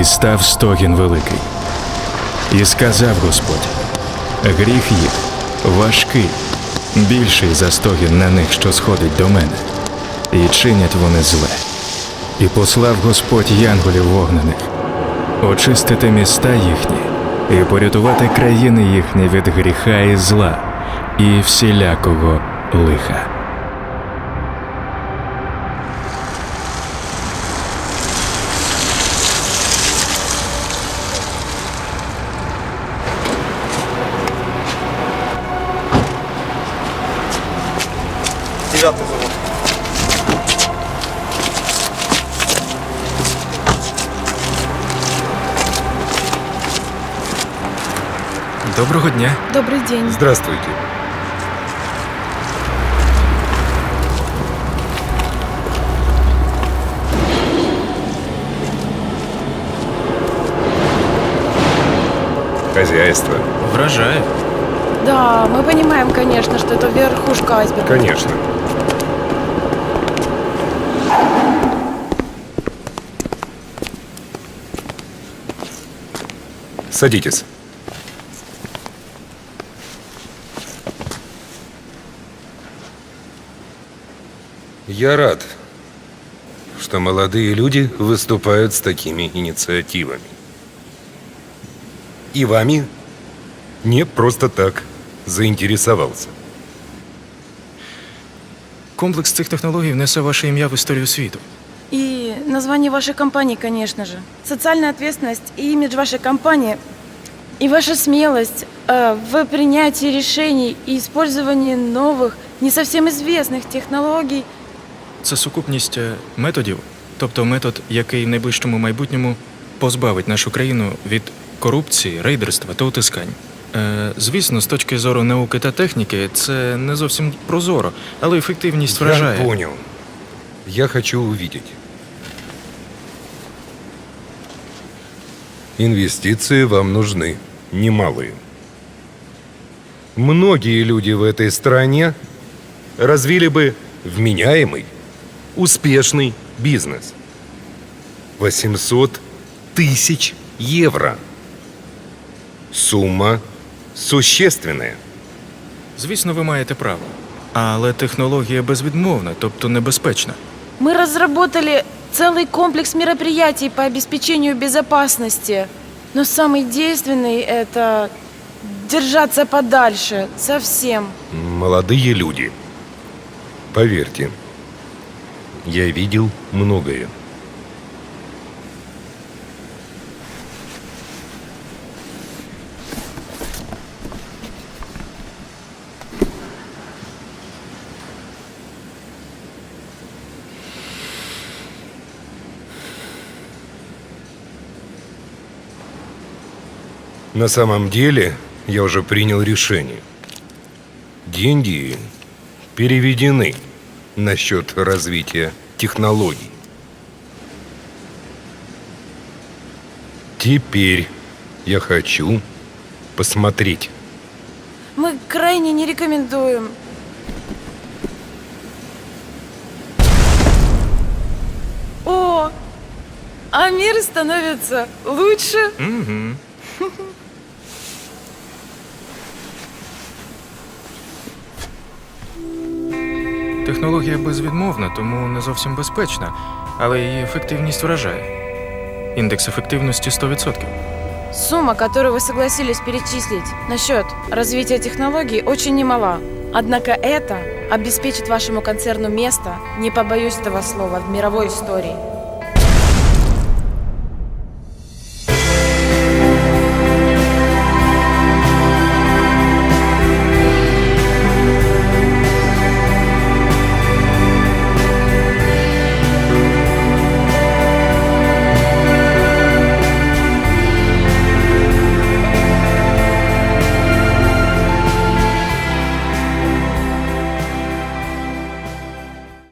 І став стогін великий. І сказав Господь: Гріх їх важкий, більший за стогін на них, що сходить до мене, і чинять вони зле. І послав Господь янголів вогнених, очистити міста їхні, і порятувати країни їхні від гріха і зла, і всілякого лиха. Девятый завод. Доброго дня. Добрый день. Здравствуйте. Хозяйство. Вражає. Да, мы понимаем, конечно, что это верхушка айсберга. Конечно. Садитесь. Я рад, что молодые люди выступают с такими инициативами. И вами не просто так заинтересовался. Комплекс цих технологій внесе ваше ім'я в історію світу. И название вашей компании, конечно же. Социальная ответственность и имидж вашей компании, и ваша смелость э, в принятии решений и использовании новых, не совсем известных технологий. Це сукупність е, методів, тобто метод, який в найближчому майбутньому позбавить нашу країну від корупції, рейдерства та утискань. Е, звісно, з точки зору науки та техніки, це не зовсім прозоро, але ефективність вражає. Я понял. Я хочу увидеть. Инвестиции вам нужны немалые. Многие люди в этой стране развили бы вменяемый, успешный бизнес. 800 тысяч евро. Сумма существенная. Звісно, ви маєте право. Але технологія безвідмовна, тобто небезпечна. Мы разработали целый комплекс мероприятий по обеспечению безопасности. Но самый действенный – это держаться подальше, совсем. Молодые люди. Поверьте, я видел многое. На самом деле, я уже принял решение. Деньги переведены на счет развития технологий. Теперь я хочу посмотреть. Мы крайне не рекомендуем. О, а мир становится лучше. Угу. Технологія безвідмовна, тому не зовсім безпечна, але її ефективність вражає. Індекс ефективності 100%. Сумма, которую вы согласились перечислить на счет развития технологий, очень немала. Однако это обеспечит вашему концерну место, не побоюсь этого слова, в мировой истории.